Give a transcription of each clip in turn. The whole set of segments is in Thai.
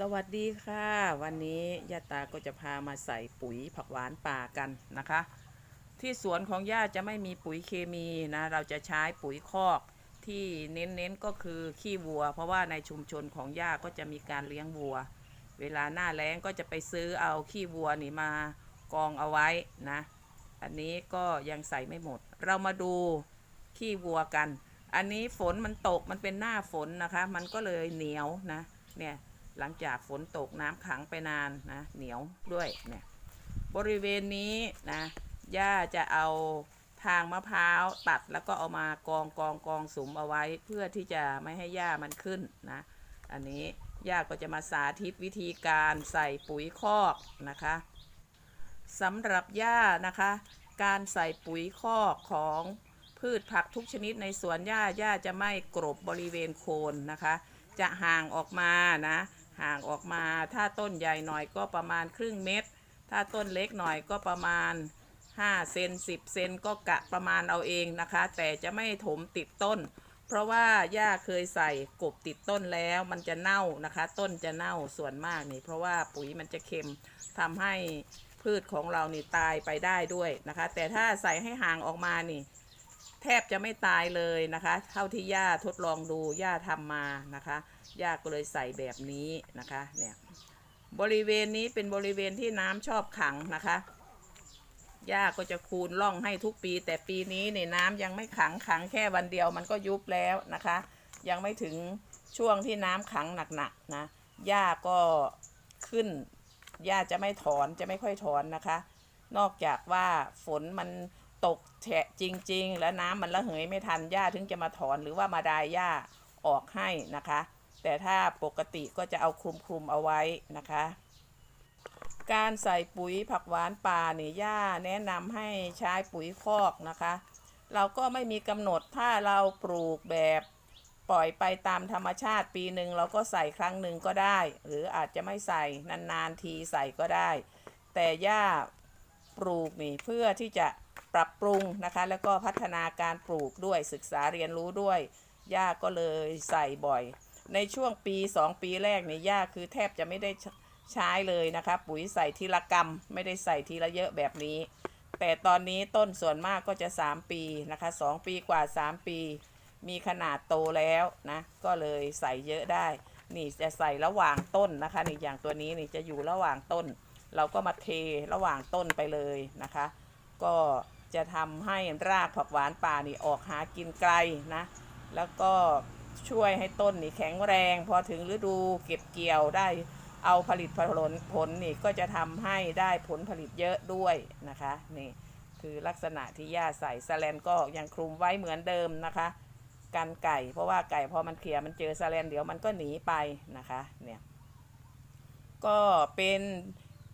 สวัสดีค่ะ วันนี้ย่าตาก็จะพามาใส่ปุ๋ยผักหวานป่ากันนะคะ ที่สวนของย่าจะไม่มีปุ๋ยเคมีนะ เราจะใช้ปุ๋ยคอกที่เน้นๆก็คือขี้วัว เพราะว่าในชุมชนของย่าก็จะมีการเลี้ยงวัว เวลาหน้าแล้งก็จะไปซื้อเอาขี้วัวนี่มากองเอาไว้นะ อันนี้ก็ยังใส่ไม่หมด เรามาดูขี้วัวกัน อันนี้ฝนมันตกมันเป็นหน้าฝนนะคะ มันก็เลยเหนียวนะเนี่ย หลังจากฝนตกน้ำขังไปนานนะเหนียวด้วยเนี่ยบริเวณนี้นะย่าจะเอาทางมะพร้าวตัดแล้วก็เอามากองกองกองสุมเอาไว้ เพื่อที่จะไม่ให้หญ้ามันขึ้นนะอันนี้ย่าก็จะมาสาธิตวิธีการใส่ปุ๋ยคอกนะคะสำหรับหญ้านะคะ การใส่ปุ๋ยคอกของพืชผักทุกชนิดในสวนหญ้าหญ้าจะไม่กรบบริเวณโคนนะคะ จะห่างออกมานะ ห่างออกมา ถ้าต้นใหญ่หน่อยก็ประมาณครึ่งเมตร ถ้าต้นเล็กหน่อยก็ประมาณ5เซน10เซนก็กะประมาณเอาเองนะคะ แต่จะไม่ถมติดต้น เพราะว่าย่าเคยใส่กบติดต้นแล้วมันจะเน่านะคะ ต้นจะเน่าส่วนมากนี่ เพราะว่าปุ๋ยมันจะเค็มทำให้พืชของเรานี่ตายไปได้ด้วยนะคะ แต่ถ้าใส่ให้ห่างออกมานี่ แทบจะไม่ตายเลยนะคะ เท่าที่ย่าทดลองดูย่าทำมานะคะย่าก็เลยใส่แบบนี้นะคะเนี่ยบริเวณนี้เป็นบริเวณที่น้ำชอบขังนะคะย่าก็จะคูณร่องให้ทุกปี แต่ปีนี้เนี่ยน้ำยังไม่ขังขังแค่วันเดียวมันก็ยุบแล้วนะคะ ยังไม่ถึงช่วงที่น้ำขังหนักๆนะย่าก็ขึ้นย่าจะไม่ถอนจะไม่ค่อยถอนนะคะ นอกจากว่าฝนมัน ตกแฉะจริง ๆ แล้วน้ำมันระเหยไม่ทันหญ้าถึงจะมาถอนหรือว่ามาดายหญ้าออกให้นะคะ แต่ถ้าปกติก็จะเอาคลุมคลุมๆเอาไว้นะคะ การใส่ปุ๋ยผักหวานป่าเนี่ยย่าแนะนำให้ใช้ปุ๋ยคอกนะคะ เราก็ไม่มีกำหนดถ้าเราปลูกแบบปล่อยไปตามธรรมชาติปีหนึ่งเราก็ใส่ครั้งหนึ่งก็ได้ หรืออาจจะไม่ใส่นานๆทีใส่ก็ได้ แต่ย่า ปลูกนี่เพื่อที่จะปรับปรุงนะคะ แล้วก็พัฒนาการปลูกด้วยศึกษาเรียนรู้ด้วย ย่าก็เลยใส่บ่อย ในช่วงปี 2 ปีแรกเนี่ยย่าคือแทบจะไม่ได้ใชใช้เลยนะคะ ปุ๋ยใส่ทีละกรรมไม่ได้ใส่ทีละเยอะแบบนี้ แต่ตอนนี้ต้นส่วนมากก็จะ 3 ปีนะคะ 2 ปีกว่า 3 ปี มีขนาดโตแล้วนะ ก็เลยใส่เยอะได้ นี่จะใส่ระหว่างต้นนะคะนี่อย่างตัวนี้นี่จะอยู่ระหว่างต้น เราก็มาเทระหว่างต้นไปเลยนะคะ ก็จะทำให้รากผักหวานป่านี่ออกหากินไกลนะ แล้วก็ช่วยให้ต้นนี่แข็งแรง พอถึงฤดูเก็บเกี่ยวได้เอาผลิตผลผลนี่ก็จะทำให้ได้ผลผลิตเยอะด้วยนะคะนี่คือลักษณะที่ย่าใส่สแลนก็ยังคลุมไว้เหมือนเดิมนะคะกันไก่ เพราะว่าไก่พอมันเคลียร์มันเจอสแลนเดี๋ยวมันก็หนีไปนะคะเนี่ยก็เป็น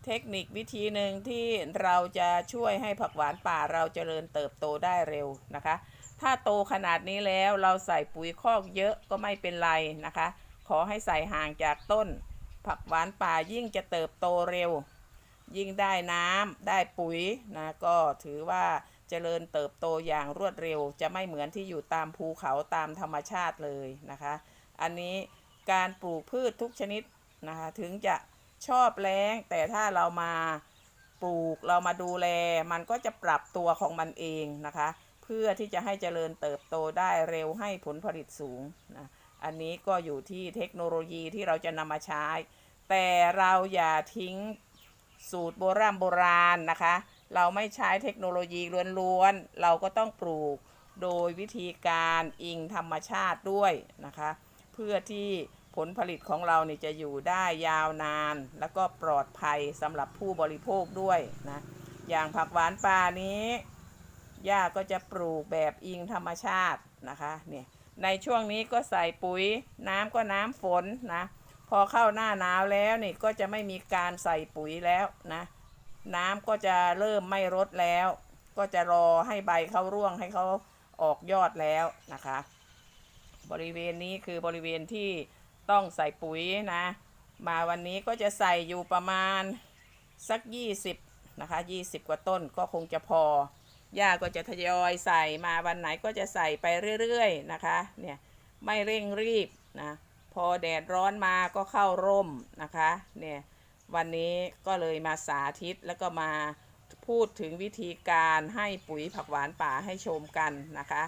เทคนิควิธีหนึ่งที่เราจะช่วยให้ผักหวานป่าเราเจริญเติบโตได้เร็วนะคะ ถ้าโตขนาดนี้แล้วเราใส่ปุ๋ยคอกเยอะก็ไม่เป็นไรนะคะ ขอให้ใส่ห่างจากต้น ผักหวานป่ายิ่งจะเติบโตเร็ว ยิ่งได้น้ำได้ปุ๋ยนะก็ถือว่าเจริญเติบโตอย่างรวดเร็ว จะไม่เหมือนที่อยู่ตามภูเขาตามธรรมชาติเลยนะคะ อันนี้การปลูกพืชทุกชนิดนะคะถึงจะ ชอบแล้ง แต่ถ้าเรามาปลูกเรามาดูแล มันก็จะปรับตัวของมันเองนะคะ เพื่อที่จะให้เจริญเติบโตได้เร็วให้ผลผลิตสูงนะอันนี้ก็อยู่ที่เทคโนโลยีที่เราจะนำมาใช้ แต่เราอย่าทิ้งสูตรโบราณโบราณนะคะ เราไม่ใช้เทคโนโลยีล้วนๆ เราก็ต้องปลูกโดยวิธีการอิงธรรมชาติด้วยนะคะ เพื่อที่ ผลผลิตของเราเนี่ยจะอยู่ได้ยาวนาน แล้วก็ปลอดภัยสำหรับผู้บริโภคด้วยนะ อย่างผักหวานป่านี้ย่าก็จะปลูกแบบอิงธรรมชาตินะคะเนี่ยในช่วงนี้ก็ใส่ปุ๋ย น้ำก็น้ำฝนนะพอเข้าหน้าหนาวแล้วนี่ก็จะไม่มีการใส่ปุ๋ยแล้วนะน้ำก็จะเริ่มไม่รดแล้ว ก็จะรอให้ใบเขาร่วงให้เขาออกยอดแล้วนะคะ บริเวณนี้คือบริเวณที่ ต้องใส่ปุ๋ยนะ มาวันนี้ก็จะใส่อยู่ประมาณสัก 20 นะคะ 20 กว่าต้นก็คงจะพอย่าก็จะทยอยใส่มาวันไหนก็จะใส่ไปเรื่อยๆนะคะเนี่ยไม่เร่งรีบนะพอแดดร้อนมาก็เข้าร่มนะคะเนี่ยวันนี้ก็เลยมาสาธิตแล้วก็มาพูดถึงวิธีการให้ปุ๋ยผักหวานป่าให้ชมกันนะคะ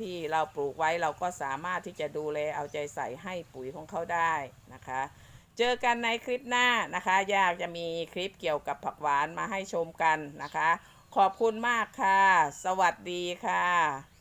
ที่เราปลูกไว้เราก็สามารถที่จะดูแลเอาใจใส่ให้ปุ๋ยของเขาได้นะคะ เจอกันในคลิปหน้านะคะอยากจะมีคลิปเกี่ยวกับผักหวานมาให้ชมกันนะคะ ขอบคุณมากค่ะ สวัสดีค่ะ